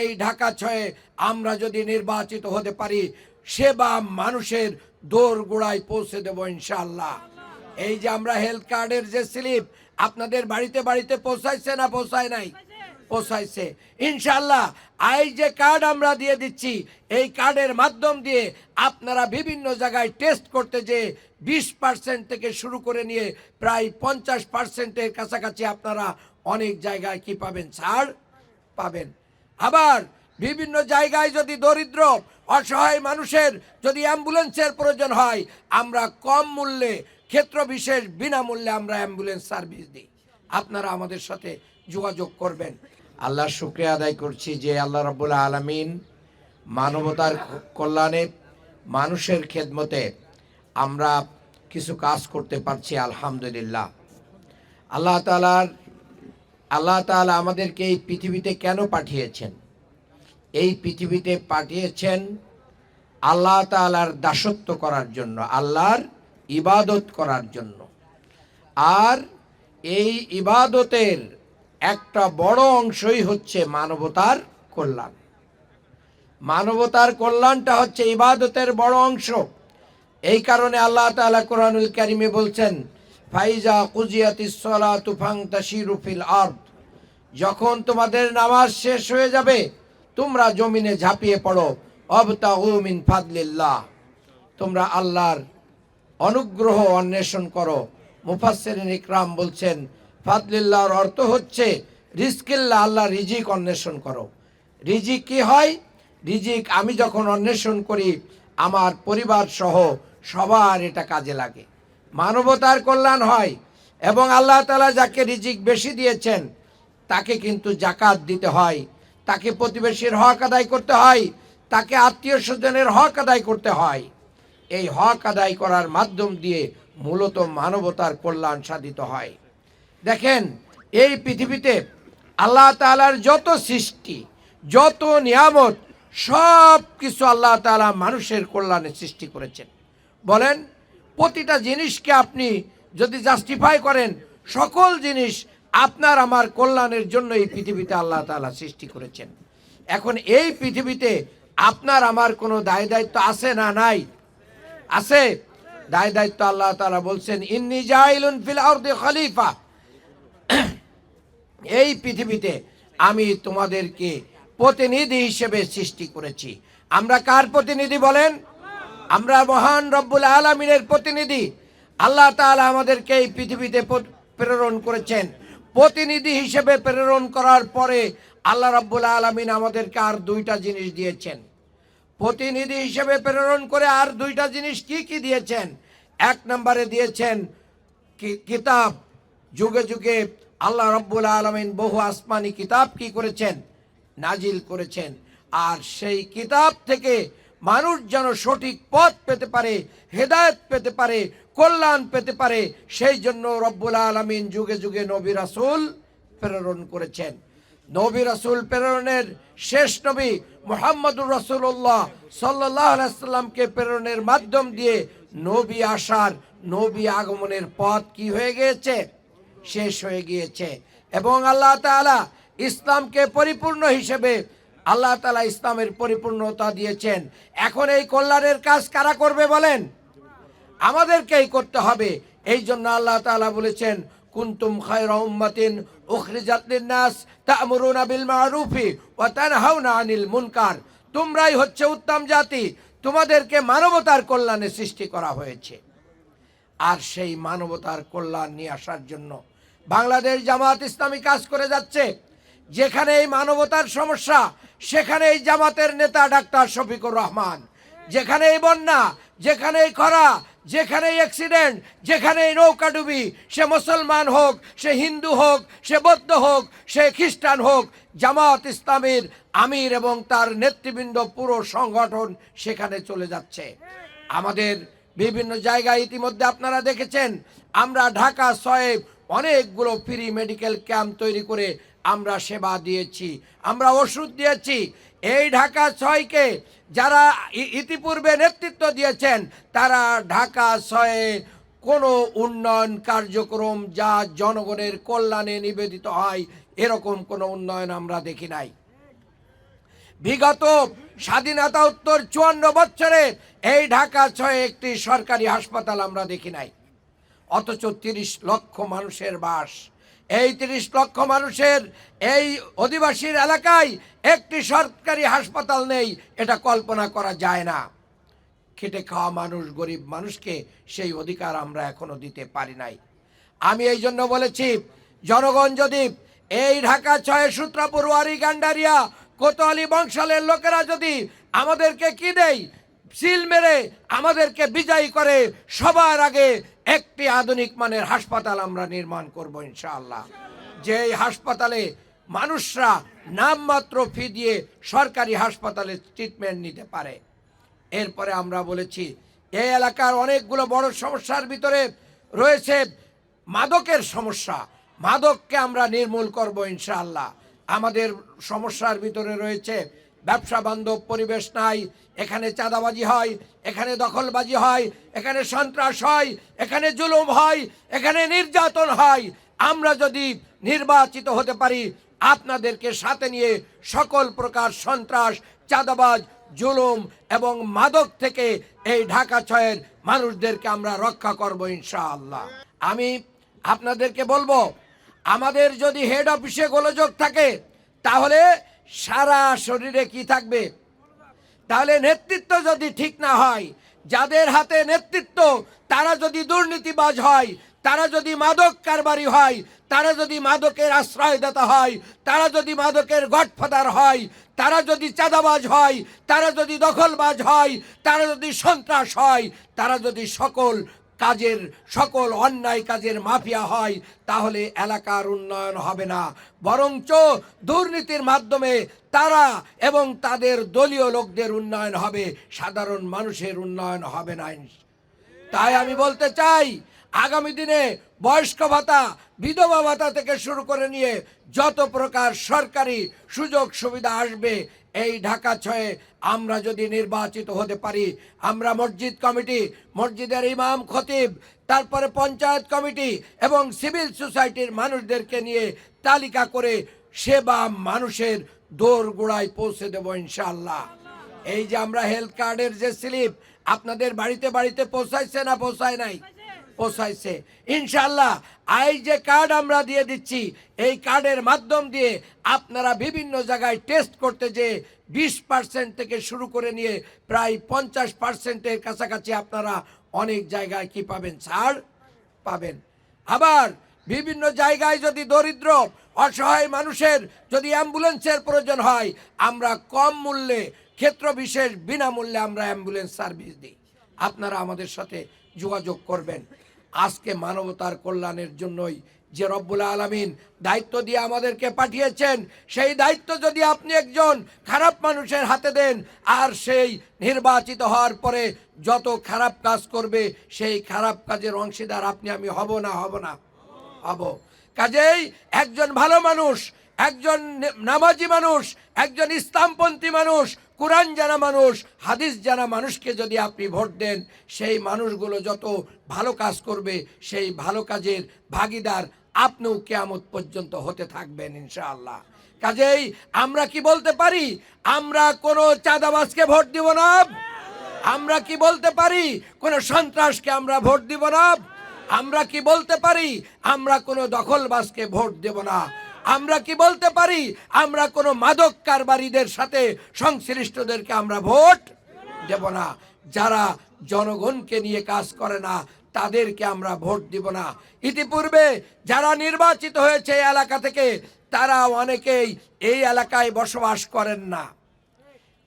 এই ঢাকা ছয়ে আমরা যদি নির্বাচিত হতে পারি, সেবা মানুষের দোর গোড়ায় পৌঁছে দেব ইনশাল্লাহ এই যে আমরা হেলথ কার্ডের যে স্লিপ, আপনাদের বাড়িতে বাড়িতে পৌঁছাইছে না পৌঁছায় নাই? পৌঁছাইছে। ইনশাল্লাহ এই যে কার্ড আমরা দিয়ে দিচ্ছি, এই কার্ডের মাধ্যম দিয়ে আপনারা বিভিন্ন জায়গায় টেস্ট করতে যে বিশ পার্সেন্ট থেকে শুরু করে নিয়ে প্রায় পঞ্চাশ পার্সেন্টের কাছাকাছি আপনারা অনেক জায়গায় কি পাবেন? ছাড় পাবেন। আবার বিভিন্ন জায়গায় যদি দরিদ্র, অসহায় মানুষের যদি অ্যাম্বুলেন্সের প্রয়োজন হয়, আমরা কম মূল্যে, ক্ষেত্র বিশেষ বিনামূল্যে আমরা অ্যাম্বুলেন্স সার্ভিস দিই। আপনারা আমাদের সাথে যোগাযোগ করবেন। আল্লাহর শুক্রিয়া আদায় করছি যে আল্লাহ রাবুল আলমিন মানবতার কল্যাণে, মানুষের খেদমতে আমরা কিছু কাজ করতে পারছি, আলহামদুলিল্লাহ। আল্লাহ তালার আল্লাহ তাআলা আমাদেরকে এই পৃথিবীতে কেন পাঠিয়েছেন? এই পৃথিবীতে পাঠিয়েছেন আল্লাহ তাআলার দাসত্ব করার জন্য, আল্লাহর ইবাদত করার জন্য। আর এই ইবাদতের একটা বড় অংশই হচ্ছে মানবতার কল্যাণ। মানবতার কল্যাণটা হচ্ছে ইবাদতের বড় অংশ। এই কারণে আল্লাহ তাআলা কোরআনুল কারিমে বলছেন, ফাইজা কুজিয়াতিস সালাতু ফাংতাশিরু ফিল আরদ। যখন তোমাদের নামাজ শেষ হয়ে যাবে তোমরা জমিনে ঝাঁপিয়ে পড়ো। অবতাহু মিন ফাদলিল্লাহ। তোমরা আল্লাহর অনুগ্রহ অন্বেষণ করো। মুফাসসিরিন ইকরাম বলছেন, ফাদলিল্লাহর অর্থ হচ্ছে, রিজকিল্লাহ আল্লাহ রিজিক অন্বেষণ করো। রিজিক কি হয়? রিজিক আমি যখন অন্বেষণ করি, আমার পরিবার সহ সবার এটা কাজে লাগে। মানবতার কল্যাণ হয় এবং আল্লাহ তালা যাকে রিজিক বেশি দিয়েছেন, তাকে কিন্তু জাকাত দিতে হয়। তাকে প্রতিবেশীর হক আদায় করতে হয়, তাকে আত্মীয় স্বজনের হক আদায় করতে হয়। এই হক আদায় করার মাধ্যম দিয়ে মূলত মানবতার কল্যাণ সাধিত হয়। দেখেন, এই পৃথিবীতে আল্লাহ তাআলার যত সৃষ্টি, যত নিয়ামত সব কিছু আল্লাহ তালা মানুষের কল্যাণে সৃষ্টি করেছেন। বলেন, প্রতিটা জিনিসকে আপনি যদি জাস্টিফাই করেন, সকল জিনিস আপনার আমার কল্যাণের জন্য এই পৃথিবীতে আল্লাহ তালা সৃষ্টি করেছেন। এখন এই পৃথিবীতে আপনার আমার কোনো দায় দায়িত্ব আছে না নাই? আছে? দায় দায়িত্ব আল্লাহ তালা বলছেন, ইন্নি জাইলুন ফিল আরদি খলিফা। এই পৃথিবীতে আমি তোমাদেরকে প্রতিনিধি হিসেবে সৃষ্টি করেছি। আমরা কার প্রতিনিধি বলেন? আমরা মহান রব্বুল আলমিনের প্রতিনিধি। আল্লাহ তাআলা আমাদেরকে এই পৃথিবীতে প্রেরণ করেছেন। প্রতিনিধি হিসেবে প্রেরণ করার পরে আল্লাহ রব্বুল আলমিন আমাদেরকে আর দুইটা জিনিস দিয়েছেন। প্রতিনিধি হিসেবে প্রেরণ করে আর দুইটা জিনিস কি কি দিয়েছেন? এক নম্বরে দিয়েছেন কিতাব। যুগে যুগে আল্লাহ রব্বুল আলমিন বহু আসমানি কিতাব কি করেছেন? নাজিল করেছেন। আর সেই কিতাব থেকে মানুষ যেন সঠিক পথ পেতে পারে, হেদায়ত পেতে পারে কল্যাণ পেতে পারে, সেই জন্য রব্বুল আলমিন যুগে যুগে নবী রাসুল প্রেরণ করেছেন। নবী রাসূল প্রেরণের শেষ নবী মোহাম্মদুর রাসূলুল্লাহ সাল্লাল্লাহু আলাইহি প্রেরণের মাধ্যম দিয়ে নবী আসার, নবী আগমনের পথ কি হয়ে গিয়েছে? শেষ হয়ে গিয়েছে। এবং আল্লাহ তাআলা ইসলামকে পরিপূর্ণ হিসেবে, আল্লাহ তাআলা ইসলামের পরিপূর্ণতা দিয়েছেন। এখন এই কল্যাণের কাজ কারা করবে বলেন? আমাদেরকেই করতে হবে। এই জন্য আল্লাহ তাআলা বলেছেন, কুন্তুম খায়রা উম্মাতিন উখরিজাত লিন-নাস তা'মুরুনা বিল মা'রুফি ওয়া তানহাউনা আনিল মুনকার। তোমরাই হচ্ছে উত্তম জাতি, তোমাদেরকে মানবতার কল্যাণে সৃষ্টি করা হয়েছে। আর সেই মানবতার কল্যাণ নিয়ে আসার জন্য বাংলাদেশ জামাত ইসলামী কাজ করে যাচ্ছে। যেখানে এই মানবতার সমস্যা, সেখানে এই জামাতের নেতা ডাক্তার শফিকুর রহমান। যেখানে এই বন্যা, যেখানে এই খরা যেখানে অ্যাক্সিডেন্ট যেখানে এই নৌকাডুবি সে মুসলমান হোক, সে হিন্দু হোক, সে বৌদ্ধ হোক, সে খ্রিস্টান হোক, জামাত ইসলামের আমির এবং তার নেতৃবৃন্দ পুরো সংগঠন সেখানে চলে যাচ্ছে। আমাদের বিভিন্ন জায়গায় ইতিমধ্যে আপনারা দেখেছেন, আমরা ঢাকা সয়েব অনেকগুলো ফ্রি মেডিকেল ক্যাম্প তৈরি করে আমরা সেবা দিয়েছি, আমরা ওষুধ দিয়েছি। এই ঢাকা ছয়কে যারা ইতিপূর্বে নেতৃত্ব দিয়েছেন, তারা ঢাকা ছয়ে কোনো উন্নয়ন কার্যক্রম যা জনগণের কল্যাণে নিবেদিত হয়, এরকম কোনো উন্নয়ন আমরা দেখি নাই। বিগত স্বাধীনতা উত্তর চুয়ান্ন বছরে এই ঢাকা ছয়ে একটি সরকারি হাসপাতাল আমরা দেখি নাই। অথচ তিরিশ লক্ষ মানুষের বাস এই তিরিশ লক্ষ মানুষের এই অধিবাসীর এলাকায় একটি সরকারি হাসপাতাল নেই, এটা কল্পনা করা যায় না। খেটে খাওয়া মানুষ, গরিব মানুষকে সেই অধিকার আমরা এখনও দিতে পারি নাই। আমি এই জন্য বলেছি, জনগণ যদি এই ঢাকা ছয় সূত্রাপুর ওয়ারি গান্ডারিয়া কোতোয়ালি বংশালের লোকেরা যদি আমাদেরকে কি দেয়, সিল মেরে আমাদেরকে বিজয়ী করে, সবার আগে একটি আধুনিক মানের হাসপাতাল আমরা নির্মাণ করব ইনশাআল্লাহ। যে হাসপাতালে মানুষরা নামমাত্র ফি দিয়ে সরকারি হাসপাতালে ট্রিটমেন্ট নিতে পারে। এরপরে আমরা বলেছি, এই এলাকার অনেকগুলো বড় সমস্যার ভিতরে রয়েছে মাদকের সমস্যা। মাদককে আমরা নির্মূল করব ইনশাআল্লাহ। আমাদের সমস্যার ভিতরে রয়েছে ব্যবসা বান্ধব পরিবেশ নাই। এখানে চাঁদাবাজি হয়, এখানে দখলবাজি হয়, এখানে সন্ত্রাস হয়, এখানে জুলুম হয়, এখানে নির্যাতন হয়। আমরা যদি নির্বাচিত হতে পারি, আপনাদেরকে সাথে নিয়ে সকল প্রকার সন্ত্রাস, চাঁদাবাজ, জুলুম এবং মাদক থেকে এই ঢাকা ছয়ের মানুষদেরকে আমরা রক্ষা করব ইনশাআল্লাহ। আমি আপনাদেরকে বলব, আমাদের যদি হেড অফিসে গোলযোগ থাকে, তাহলে সারা শরীরে কি থাকবে? তাহলে নেতৃত্ব যদি ঠিক না হয়, যাদের হাতে নেতৃত্ব, তারা যদি দুর্নীতিবাজ হয়, তারা যদি মাদক কারবারি হয়, তারা যদি মাদকের আশ্রয়দাতা হয়, তারা যদি মাদকের গডফাদার হয়, তারা যদি চাঁদাবাজ হয়, তারা যদি দখলবাজ হয়, তারা যদি সন্ত্রাস হয়, তারা যদি সকল কাজের সকল অন্যায় কাজের মাফিয়া হয়, তাহলে এলাকার উন্নয়ন হবে না। বরঞ্চ দুর্নীতির মাধ্যমে তারা এবং তাদের দলীয় লোকদের উন্নয়ন হবে, সাধারণ মানুষের উন্নয়ন হবে না তাই আমি বলতে চাই, আগামী দিনে বয়স্ক ভাতা, বিধবা ভাতা থেকে শুরু করে নিয়ে যত প্রকার সরকারি সুযোগ সুবিধা আসবে এই ঢাকা ছয়ে আমরা যদি নির্বাচিত হতে পারি, আমরা মসজিদ কমিটি, মসজিদের ইমাম, খতিব, তারপরে পঞ্চায়েত কমিটি এবং সিভিল সোসাইটির মানুষদেরকে নিয়ে তালিকা করে সেবা মানুষের দোর গোড়ায় পৌঁছে দেবো ইনশাল্লাহ এই যে আমরা হেলথ কার্ডের যে স্লিপ, আপনাদের বাড়িতে বাড়িতে পৌঁছাইছে না পৌঁছায় নাই? পৌঁছাইছে ইনশাল্লাহ এই যে কার্ড আমরা দিয়ে দিচ্ছি, এই কার্ডের মাধ্যম দিয়ে আপনারা বিভিন্ন জায়গায় টেস্ট করতে যে বিশ পার্সেন্ট থেকে শুরু করে নিয়ে প্রায় পঞ্চাশ পার্সেন্টের কাছাকাছি আপনারা অনেক জায়গায় কি পাবেন? ছাড় পাবেন। আবার বিভিন্ন জায়গায় যদি দরিদ্র, অসহায় মানুষের যদি অ্যাম্বুলেন্সের প্রয়োজন হয়, আমরা কম মূল্যে ক্ষেত্র বিশেষ বিনামূল্যে আমরা অ্যাম্বুলেন্স সার্ভিস দিই। আপনারা আমাদের সাথে যোগাযোগ করবেন। আজকে মানবতার কল্যাণের জন্যই যে রব্বুল আলমিন দায়িত্ব দিয়ে আমাদেরকে পাঠিয়েছেন, সেই দায়িত্ব যদি আপনি একজন খারাপ মানুষের হাতে দেন, আর সেই নির্বাচিত হওয়ার পরে যত খারাপ কাজ করবে, সেই খারাপ কাজের অংশীদার আপনি, আমি হব না হব না, হব। কাজেই একজন ভালো মানুষ, একজন নামাজি মানুষ, একজন ইসলামপন্থী মানুষ কোরআন জানা মানুষ, হাদিস জানা মানুষকে যদি আপনি ভোট দেন, সেই মানুষগুলো যত ভালো কাজ করবে, সেই ভালো কাজের ভাগিদার আপনিও কেয়ামত পর্যন্ত হতে থাকবেন ইনশাআল্লাহ। কাজেই আমরা কি বলতে পারি? আমরা কোনো চাঁদাবাজকে ভোট দিব না। আমরা কি বলতে পারি? কোনো সন্ত্রাসকে আমরা ভোট দিব না। আমরা কি বলতে পারি? আমরা কোনো দখলবাজকে ভোট দেব না। আমরা কি বলতে পারি? আমরা কোনো মাদক কারবারিদের সাথে সংশ্লিষ্টদেরকে আমরা ভোট দেব না। যারা জনগণকে নিয়ে কাজ করে না, তাদেরকে আমরা ভোট দিব না। ইতিপূর্বে যারা নির্বাচিত হয়েছে এলাকা থেকে তারা অনেকেই এই এলাকায় বসবাস করেন না।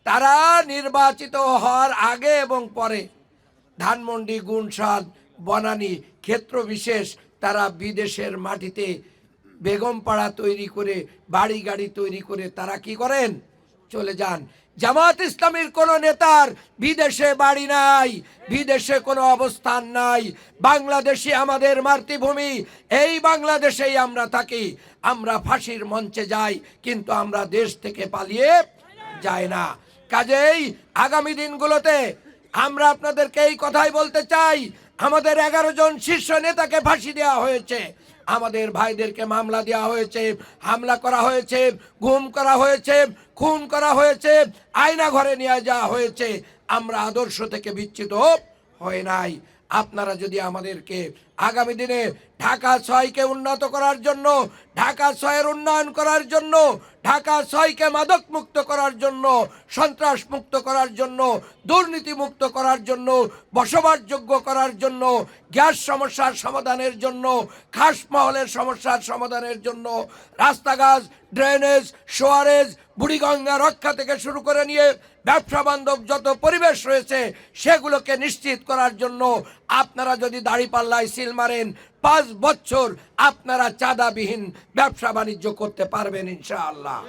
তারা নির্বাচিত হওয়ার আগে এবং পরে ধানমন্ডি গুণসাদ বনানী ক্ষেত্র বিশেষ তারা বিদেশের মাটিতে বেগমপাড়া তৈরি করে বাড়ি গাড়ি তৈরি করে তারা কি করেন? চলে যান। জামাত ইসলামীর কোন নেতার বিদেশে বাড়ি নাই, বিদেশে কোনো অবস্থান নাই। বাংলাদেশে আমাদের মাতৃভূমি, এই বাংলাদেশেই আমরা থাকি। আমরা ফাঁসির মঞ্চে যাই, কিন্তু আমরা দেশ থেকে পালিয়ে যায় না। কাজেই আগামী দিনগুলোতে আমরা আপনাদেরকে এই কথাই বলতে চাই, আমাদের এগারো জন শীর্ষ নেতাকে ফাঁসি দেওয়া হয়েছে। আমাদের ভাইদেরকে মামলা দেওয়া হয়েছে, হামলা করা হয়েছে ঘুম করা হয়েছে, খুন করা হয়েছে, আয়না ঘরে নিয়ে যাওয়া হয়েছে। আমরা আদর্শ থেকে বিচ্ছিত হয় নাই। আপনারা যদি আমাদেরকে আগামী দিনে ঢাকা ছয়কে উন্নত করার জন্য, ঢাকা ছয়ের উন্নয়ন করার জন্য, ঢাকা ছয়কে মাদক মুক্ত করার জন্য সন্ত্রাস মুক্ত করার জন্য দুর্নীতি মুক্ত করার জন্য, বসবাসযোগ্য করার জন্য, গ্যাস সমস্যার সমাধানের জন্য, খাস মহলের সমস্যার সমাধানের জন্য, রাস্তাঘাট, ড্রেনেজ, সোয়ারেজ, বুড়িগঙ্গা রক্ষা থেকে শুরু করে নিয়ে ব্যবসা বান্ধব যত পরিবেশ রয়েছে, সেগুলোকে নিশ্চিত করার জন্য আপনারা যদি দাড়িপাল্লায় সিল মারেন। পাঁচ বছর আপনারা চাঁদাবিহীন ব্যবসা বাণিজ্য করতে পারবেন ইনশাআল্লাহ।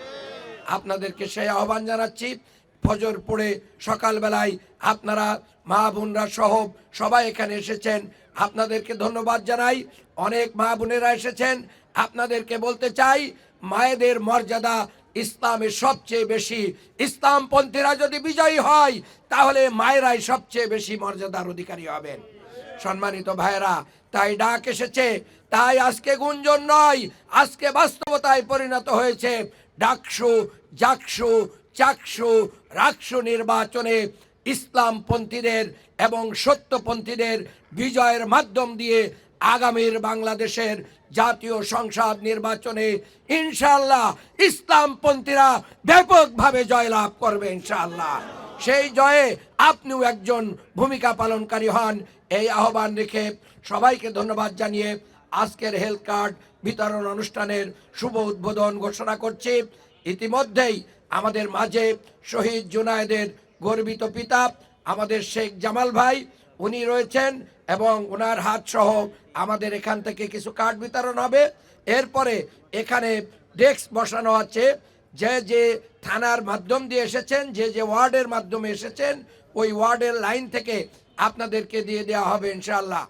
আপনাদেরকে সেই আহ্বান জানাচ্ছি ফজর পড়ে সকালবেলায় আপনারা মা বোনরা সহ সবাই এখানে এসেছেন। আপনাদেরকে ধন্যবাদ জানাই। অনেক মা বোনেরা এসেছেন। আপনাদেরকে বলতে চাই, মায়েদের মর্যাদা ইসলামের সবচেয়ে বেশি। ইসলামপন্থীরা যদি বিজয়ী হয়, তাহলে মায়েরাই সবচেয়ে বেশি মর্যাদার অধিকারী হবেন। সম্মানিত ভাইয়েরা, তাই ডাক এসেছে, তাই আজকে গুঞ্জন নয়, আজকে বাস্তবতায় পরিণত হয়েছে ডাকসু, জাকসু, চাকসু, রাকসু নির্বাচনে ইসলামপন্থীদের এবং সত্যপন্থীদের বিজয়ের মাধ্যম দিয়ে আগামীর বাংলাদেশের জাতীয় সংসদ নির্বাচনে ইনশাআল্লাহ ইসলামপন্থীরা ব্যাপকভাবে জয়লাভ করবে ইনশাল্লাহ সেই জয়ে আপনিও একজন ভূমিকা পালনকারী হন এই আহ্বান রেখে সবাইকে ধন্যবাদ জানিয়ে আজকের হেলথ কার্ড বিতরণ অনুষ্ঠানের শুভ উদ্বোধন ঘোষণা করছি। ইতিমধ্যেই আমাদের মাঝে শহীদ জুনায়েদের গর্বিত পিতা, আমাদের শেখ জামাল ভাই, উনি রয়েছেন এবং ওনার হাত সহ আমাদের এখান থেকে কিছু কার্ড বিতরণ হবে। এরপরে এখানে ডেস্ক বসানো আছে। যে যে থানার মাধ্যম দিয়ে এসেছেন, যে যে ওয়ার্ডের মাধ্যমে এসেছেন, ওই ওয়ার্ডের লাইন থেকে আপনাদেরকে দিয়ে দেওয়া হবে ইনশাআল্লাহ।